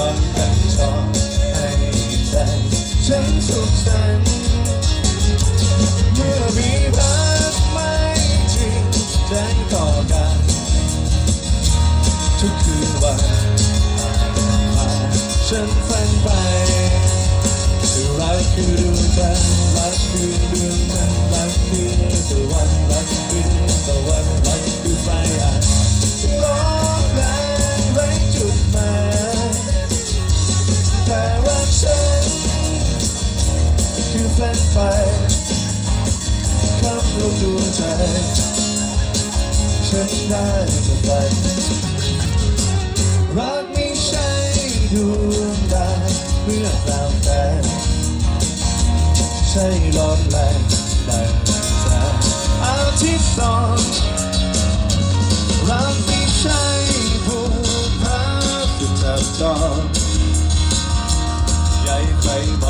บังกันชอบให้ใจฉันสุขสันต์เมื่อมีรักไม่จริงใจต่อกันทุกคืนวันผ่าฉันฝันไปรักคือดวงจันทร์รักคือดวงนั้นรักคือตะวันรัก คือแฟนไฟขับลงดวงใจฉันได้จะฝันรักไม่ใช่ดวงดาวเมื่อคราวแต่ใช่ร้อนแรงดังแสงอาทิตย์ตอนรักไม่ใช่ภูผาที่จับจองใหญ่ไปมองหา